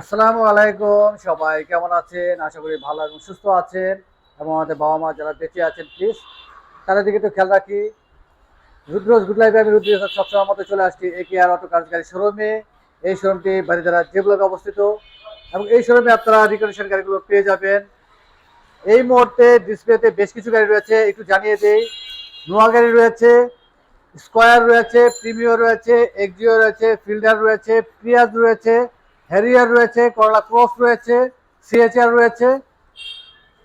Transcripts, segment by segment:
আসসালামু আলাইকুম, সবাই কেমন আছেন? আশা করি ভালো এবং সুস্থ আছেন এবং আমাদের বাবা মা যারা বেঁচে আছেন প্লিজ তাদের দিকে একটু খেয়াল রাখি। রুদ্রজ গুড লাইফে আমি রুদ্র সবসময় মতো চলে আসছি এ কে আর অটো কার্যকারী শোরুমে এই শোরুমটি বাড়িধারা যে ব্লকে অবস্থিত। এবং এই শোরুমে আপনারা রিকন্ডিশন গাড়িগুলো পেয়ে যাবেন। এই মুহূর্তে ডিসপ্লেতে বেশ কিছু গাড়ি রয়েছে, একটু জানিয়ে দেই। নোয়া গাড়ি রয়েছে স্কোয়ার রয়েছে প্রিমিও রয়েছে এক্সিও রয়েছে ফিল্ডার রয়েছে প্রিয়াজ রয়েছে। হ্যারিয়ার রয়েছে করলা ক্রস রয়েছে সিএচআর রয়েছে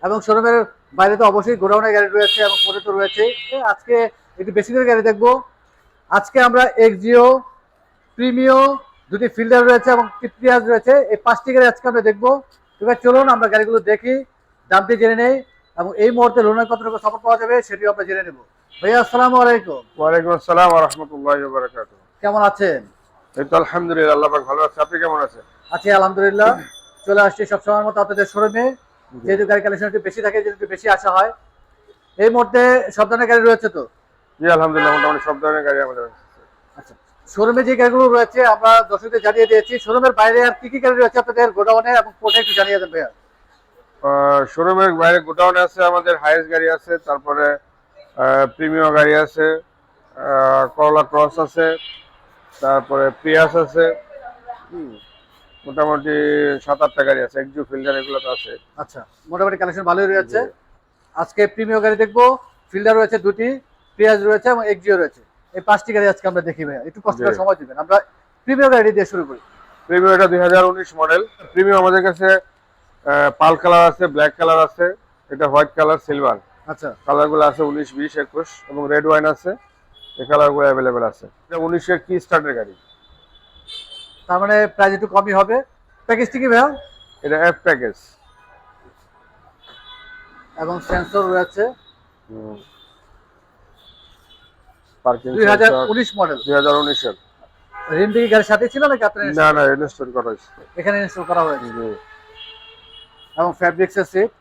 এবং শোরুমের বাইরে তো অবশ্যই গোডাউনের গাড়ি রয়েছে এবং পরে তো রয়েছে। আজকে একটু বেশি করে গাড়ি দেখব। আজকে আমরা এক্সিও প্রিমিও দুটি ফিল্ডার রয়েছে এবং প্রিয়াজ রয়েছে। এই পাঁচটি গাড়ি আজকে আমরা দেখব। এবার চলুন আমরা গাড়িগুলো দেখি দামটি জেনে নেই এবং এই মুহূর্তে লোনের কতটুকু সাপোর্ট পাওয়া যাবে সেটিও আমরা জেনে নেব। ভাইয়া আসসালামু আলাইকুম। ওয়ালাইকুম আসসালাম রহমতুল্লাহ কেমন আছেন? এই তো আলহামদুলিল্লাহ আল্লাহ ভালো আছে। আপনি কেমন আছেন? আছি আলহামদুলিল্লাহ। চলে আসছি মতো আপনাদের শোরুমে। যেহেতু গাড়ি কালেকশন একটু বেশি থাকে যেহেতু বেশি আসা হয়। এই মুহূর্তে সব ধরনের গাড়ি রয়েছে তো? জি আলহামদুলিল্লাহ মোটামুটি সব ধরনের গাড়ি আমাদের আচ্ছা। শোরুমে যে গাড়িগুলো রয়েছে আমরা দর্শকদের জানিয়ে দিয়েছি শোরুমের বাইরে আর কি কি গাড়ি রয়েছে আপনাদের গোডাউনে এবং কোর্টে একটু জানিয়ে দেন ভাইয়া। আহ, শোরুমের বাইরে গোডাউনে আছে আমাদের হাইয়েস্ট গাড়ি আছে তারপরে প্রিমিয়াম গাড়ি আছে করলা ক্রস আছে তারপরে পিয়াস আছে। মোটামুটি সাত আটটা গাড়ি আছে একজু ফিল্ডার এগুলো তো আছে। আচ্ছা মোটামুটি কালেকশন ভালোই রয়েছে। আজকে প্রিমিয়াম গাড়ি দেখব ফিল্ডার রয়েছে দুটি পিয়াজ রয়েছে এবং একজিও রয়েছে। এই পাঁচটি গাড়ি আজকে আমরা দেখি ভাইয়া একটু কষ্ট। সময় দিবেন। আমরা প্রিমিয়াম গাড়ি দিয়ে শুরু করি। প্রিমিয়াম এটা দুই হাজার উনিশ মডেল প্রিমিয়াম আমাদের কাছে পাল কালার আছে ব্ল্যাক কালার আছে এটা হোয়াইট কালার সিলভার আচ্ছা। কালারগুলো আছে উনিশ বিশ একুশ এবং রেড ওয়াইন আছে। এই কালারগুলো অ্যাভেলেবেল আছে। এটা উনিশের কি স্টার্টের গাড়ি? তার মানে প্রাইস একটু কমই হবে। প্যাকেজটি কি ভাইয়া? এটা এফ প্যাকেজ এবং সেন্সর রয়েছে। পার্কিং দুই হাজার উনিশ মডেল দুই হাজার উনিশের। রিম কি গাড়ির সাথে ছিল নাকি আপনার? না না ইনস্টল করা হয়েছে। এখানে ইনস্টল করা হয়েছে। এবং ফ্যাব্রিক্সের সিট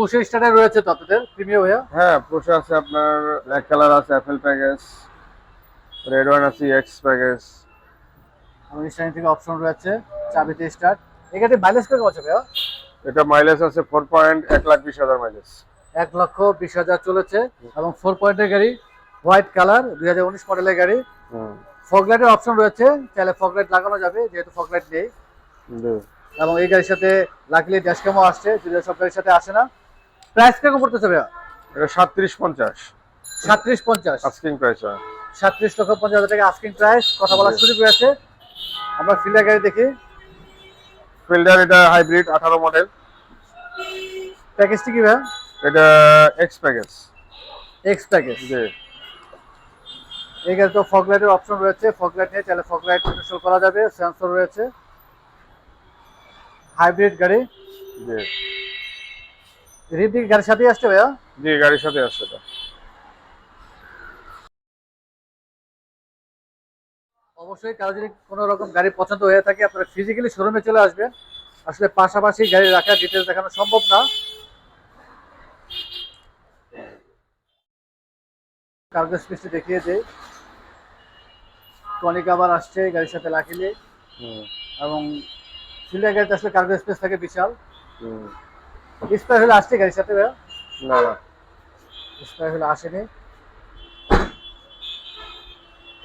পুশে স্টার্টার রয়েছে তো আপনাদের প্রিমিয়াম ভাইয়া? হ্যাঁ প্রোশে আছে আপনার ব্ল্যাক কালার আছে অ্যাপেল প্যাকেজ রেড ওয়াইন আছে এক্স প্যাকেজ এবং স্টারিং থেকে অপশন রয়েছে চাবিতে স্টার্ট এখানে মাইলেজ করে আছে ভাইয়া? এটা মাইলেজ আছে ফোর পয়েন্ট এক লাখ বিশ হাজার মাইলেজ এক লক্ষ বিশ হাজার চলেছে এবং ফোর পয়েন্টের গাড়ি হোয়াইট কালার দুই হাজার উনিশ মডেলের গাড়ি। ফগ লাইটের অপশন রয়েছে চাইলে ফগ লাইট লাগানো যাবে যেহেতু ফগ লাইট নেই। এবং এই গাড়ির সাথে লাকিলি ড্যাশ ক্যামও আসছে যদিও সব গাড়ির সাথে আসে না। প্রাইস কীরকম পড়তেছে ভাইয়া? এটা সাতত্রিশ পঞ্চাশ। সাতত্রিশ পঞ্চাশ। আস্কিং প্রাইস সাতত্রিশ লক্ষ পঞ্চাশ হাজার টাকা আস্কিং প্রাইস কথা বলা শুরু করেছে আমরা ফিল্ডার গাড়ি দেখি। ফিল্ডার এটা হাইব্রিড আঠারো মডেল প্যাকেজটি কি ভাইয়া? এটা এক্স প্যাকেজ এক্স প্যাকেজ জি। এই গাড়ি তো ফগ লাইটের অপশন রয়েছে। ফগ লাইট নিয়ে চাইলে ফগ লাইট ইনস্টল করা যাবে। সেন্সর রয়েছে। হাইব্রিড গাড়ি। জি। রিপটি গাড়ির সাথেই আসছে ভাইয়া? জি গাড়ির সাথে আসছে এটা। অবশ্যই কারও যদি কোনো রকম গাড়ি পছন্দ হয়ে থাকে আপনারা ফিজিক্যালি শোরুমে চলে আসবেন। আসলে পাশাপাশি গাড়ি রাখার ডিটেলস দেখানো সম্ভব না। কার্গো স্পেসটি দেখিয়ে দেই টনিক আবার আসছে গাড়ির সাথে হুম, এবং ফিল্ডার গাড়িতে আসলে কার্গো স্পেস থাকে বিশাল। স্পার হলে আসছে গাড়ির সাথে না না। হলে আসেনি।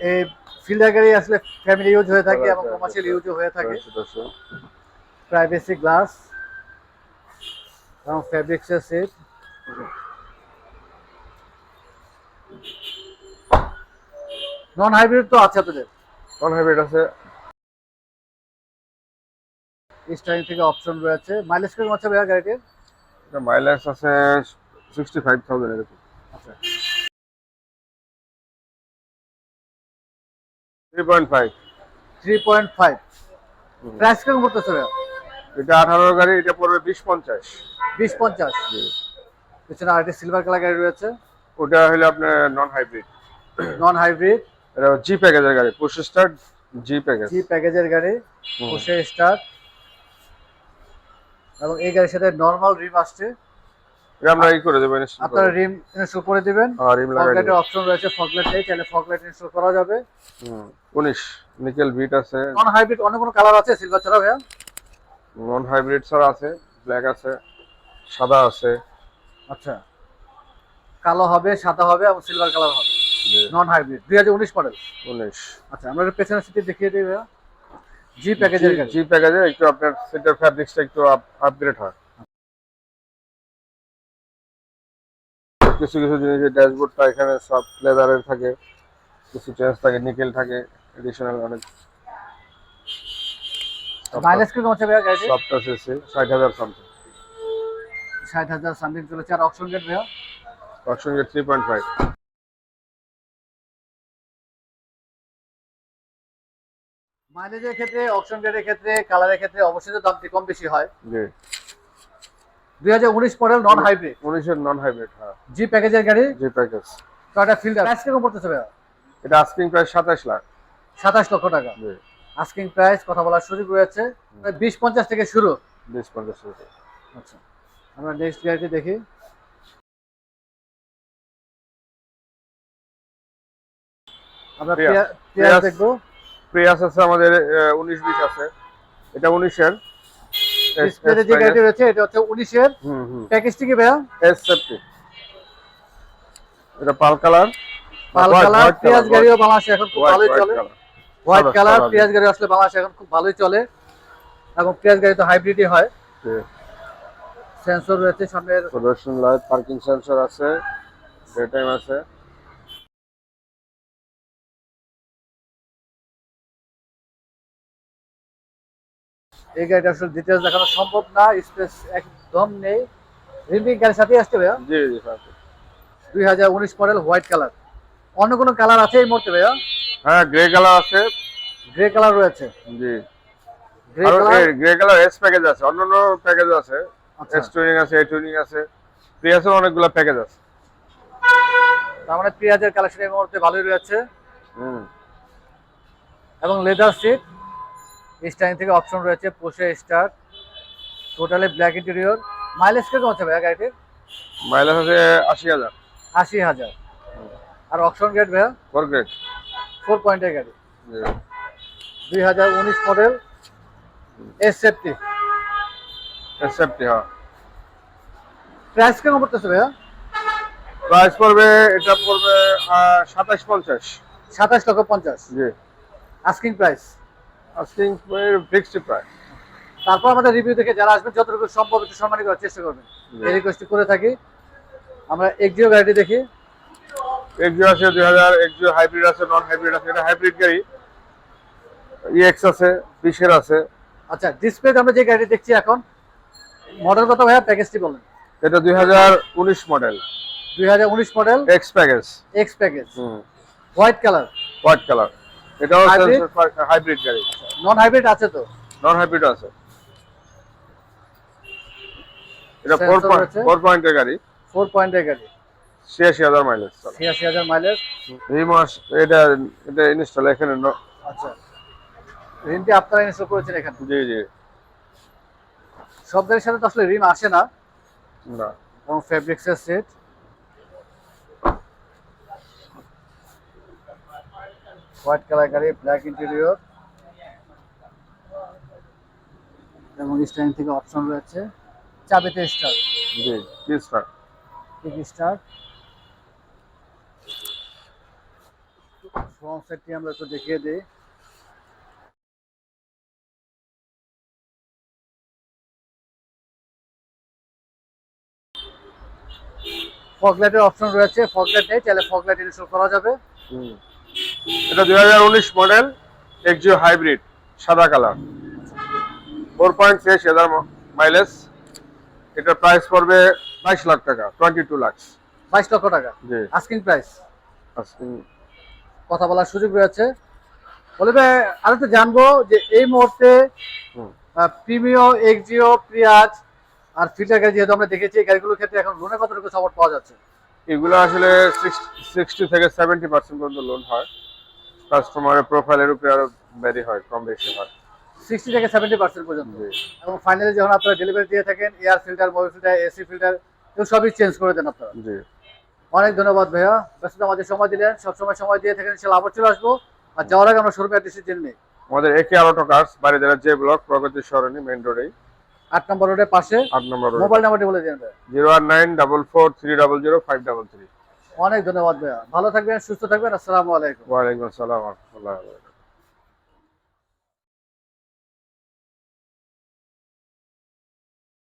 এই ফিল্ডার গাড়ি আসলে ফ্যামিলি ইউজ হয়ে থাকে এবং কমার্শিয়াল ইউজও হয়ে থাকে। প্রাইভেসি গ্লাস এবং ফেব্রিক্সের সিট নন হাইব্রিড তো আছে আপনাদের? কোন হাইব্রিড আছে। স্টাইল থেকে অপশন রয়েছে। মাইলেজ কেমন আছে ভাইয়া গাড়িটির? এটা মাইলেজ আছে সিক্সটি ফাইভ থাউজেন্ড এরকম আচ্ছা। Three point five three point five. Price কেমন পড়তেছে এটা আঠারো গাড়ি এটা পড়বে বিশ পঞ্চাশ। বিশ পঞ্চাশ। পিছনে আরেকটি সিলভার কালার গাড়ি রয়েছে। ওটা হলো আপনার নন হাইব্রিড নন হাইব্রিড এটা জি প্যাকেজের গাড়ি push start G package G প্যাকেজের গাড়ি। বসে স্টার্ট এবং এই গাড়ির সাথে নর্মাল রিম আসছে। আমরা ই করে দেবেন আপনারা রিম ইনস্টল করে দিবেন। আর রিম লাগাই দেবেন অপশন রয়েছে ফগলাইট নেই চাইলে ফগলাইট ইনস্টল করা যাবে। হুম, উনিশ নিকেল বিট আছে। নন হাইব্রিড অন্য কোনো কালার আছে সিলভার ছাড়া ভাইয়া। নন হাইব্রিড ছাড়া আছে ব্ল্যাক আছে সাদা আছে। আচ্ছা। কালো হবে সাদা হবে এবং সিলভার কালার হবে। নন হাইব্রিড দুই হাজার উনিশ মডেল উনিশ। আচ্ছা আমরা পেছনের সিটে দেখিয়ে দিই ভাইয়া। জি প্যাকেজের জি প্যাকেজে একটু আপনার সেটার ফ্যাব্রিক্সটা একটু আপগ্রেড হয় কিছু কিছু জিনিসের ড্যাশবোর্ডটা এখানে সব লেদারের থাকে কিছু চেঞ্জ থাকে নিকেল থাকে এডিশনাল অনেক মাইলেজ কি কমছে ভাইয়া গাড়ি সবটা শেষে 60000 সামথিং 60000 সামথিং চলেছে আর অপশন গেট ভাইয়া অপশন গেট 3.5 মাইলেজের ক্ষেত্রে অপশন ক্ষেত্রে কালারের ক্ষেত্রে অবশ্যই তো দামটি কম বেশি হয়। জি। দুই হাজার উনিশ মডেল নন হাইব্রিড উনিশের নন হাইব্রিড হ্যাঁ। জি প্যাকেজের গাড়ি? G package Toyota Fielder price কীরকম পড়তেছে ভাইয়া? এটা আস্কিং প্রাইস সাতাশ লাখ। সাতাশ লক্ষ টাকা। জি। আস্কিং প্রাইস কথা বলার সুযোগ রয়েছে। প্রায় বিশ পঞ্চাশ থেকে শুরু। বিশ পঞ্চাশ আচ্ছা আমরা নেক্সট গাড়িটি দেখি। আমরা। দেখব। প্রিয়াস আছে আমাদের উনিশ বিশ আছে। এটা উনিশের। ডিসপ্লেতে যে গাড়িটি রয়েছে এটা হচ্ছে উনিশের। হুম হুম। প্যাকেজটি কি ভাইয়া? এস সেফটি এটা পাল কালার। পাল কালার পেঁয়াজ গাড়িও বাংলাদেশে এখন খুব ভালোই চলে। White colour. পেঁয়াজ গাড়ি আসলে বাংলাদেশে এখন খুব ভালোই চলে। এবং পেঁয়াজ গাড়ি তো হাইব্রিডই হয়। সেন্সর রয়েছে সামনের। প্রদর্শন লাইট পার্কিং সেন্সর আছে ডে টাইম আছে। এই গাড়িটা আসলে ডিটেলস দেখানো সম্ভব না স্পেস একদম নেই। রিমিং গাড়ির সাথে আসছে ভাইয়া? জি জি স্যার দুই হাজার উনিশ মডেল হোয়াইট কালার অন্য কোনো কালার আছে এই মুহূর্তে ভাইয়া? হ্যাঁ গ্রে কালার আছে। গ্রে কালার রয়েছে। জি। Grey colour grey colour S package আছে অন্যান্য প্যাকেজ আছে। আচ্ছা। এস টুইনিং আছে এ টুইনিং আছে। প্রিয়াসের অনেকগুলো প্যাকেজ আছে। তার মানে পেঁয়াজের কালেকশন এই মুহূর্তে ভালোই রয়েছে। হুম। এবং লেদার সিট স্টাইন থেকে অপশন রয়েছে push start totally black interior. Mileage কীরকম হচ্ছে ভাইয়া গাড়িটির মাইলেজ আছে আশি হাজার। আশি হাজার। আর অপশন গেট ভাইয়া? ফোর গ্রেড ফোর পয়েন্টের গাড়ি। দুই হাজার উনিশ model S safety S safety হ্যাঁ। প্রাইস কেমন পড়তেছে ভাইয়া? প্রাইস পড়বে এটা পড়বে সাতাশ পঞ্চাশ। সাতাশ লক্ষ পঞ্চাশ। জি। Asking price asking fixed price তারপর আমাদের রিভিউ দেখে যারা আসবেন যতটুকু সম্ভব একটু সম্মানিত করার চেষ্টা করবেন। এই করে থাকি। আমরা এক্সিও গাড়িটি দেখি। এক্সিও আছে দুই হাজার এক্সিও হাইব্রিড আছে নন হাইব্রিড আছে। এটা হাইব্রিড গাড়ি। ইএক্স আছে বিশের আছে। আচ্ছা ডিসপ্লে আমরা যে গাড়িটি দেখছি এখন মডেল কত ভাইয়া? প্যাকেজটি বলেন। এটা দুই হাজার উনিশ মডেল দুই হাজার উনিশ model X package X package white colour white colour এটাও হাইব্রিড গাড়ি। নন হাইব্রিড আছে তো? নন হাইব্রিড আছে। এটা Sensor ফোর পয়েন্ট আছে? ফোর পয়েন্টের গাড়ি। ফোর পয়েন্টের গাড়ি। ছিয়াশি হাজার মাইলেজ চলে। ছিয়াশি হাজার মাইলেজ এই মাস এটা এটা ইনস্টল এখানে আচ্ছা। রিমটি আপনারা ইনস্টল করেছেন এখানে? জি জি। সব গাড়ির সাথে তো আসলে রিম আসে না। না। এবং ফেব্রিক্সের সেট হোয়াইট কালার গাড়ি ব্ল্যাক ইন্টেরিয়র এবং স্টাইন থেকে অপশন রয়েছে। চাবিতে স্টার জি কি স্টার কিক স্টার ফ্রন্ট সেটটি আমরা একটু দেখিয়ে দিই। ফগলাইটের অপশন রয়েছে। ফগলাইট নেই তাহলে ফগলাইট ইনস্টল করা যাবে। এটা দুই হাজার উনিশ মডেল এক্সিও হাইব্রিড সাদা কালার ফোর পয়েন্ট সিক্স হাজার মাইলেজ এটা প্রাইস পড়বে বাইশ লাখ টাকা টোয়েন্টি টু লাখ বাইশ লক্ষ টাকা। জি। আস্কিং প্রাইস asking কথা বলার সুযোগ রয়েছে। বলবে আরও তো জানব যে এই মুহূর্তে। প্রিমিও এক্সিও প্রিয়াজ আর ফিল্টার গাড়ি যেহেতু আমরা দেখেছি এই গাড়িগুলোর ক্ষেত্রে এখন লোনে কতটুকু সাপোর্ট পাওয়া যাচ্ছে? এগুলো আসলে সিক্সটি থেকে সেভেন্টি পার্সেন্ট পর্যন্ত লোন হয়। কাস্টমারের প্রোফাইলের উপরে আরও ভ্যারি হয় কম বেশি হয়। সিক্সটি থেকে সেভেন্টি পার্সেন্ট পর্যন্ত। এবং ফাইনালি যখন আপনারা ডেলিভারি দিয়ে থাকেন air filter mobile filter AC filter এগুলো সবই চেঞ্জ করে দেন আপনারা। অনেক ধন্যবাদ ভাইয়া। ব্যস্ততা আমাদের সময় দিলেন। সবসময় সময় দিয়ে থাকেন ইনশাল্লাহ আবার চলে আসব। আর যাওয়ার আগে আমরা শোরুমে অ্যাড্রেসে জেনে নিই। আমাদের একে আলোটো cars বাড়িদারা J block Pragati Sarani main রোডেই আট নম্বর রোডের পাশে। আট নম্বর রোড মোবাইল নাম্বারটি বলে দিন zero one nine double four three double zero five double three. অনেক ধন্যবাদ ভাইয়া। ভালো থাকবেন সুস্থ থাকবেন। আসসালামু আলাইকুম। ওয়ালাইকুম আসসালাম রহমতুল্লাহ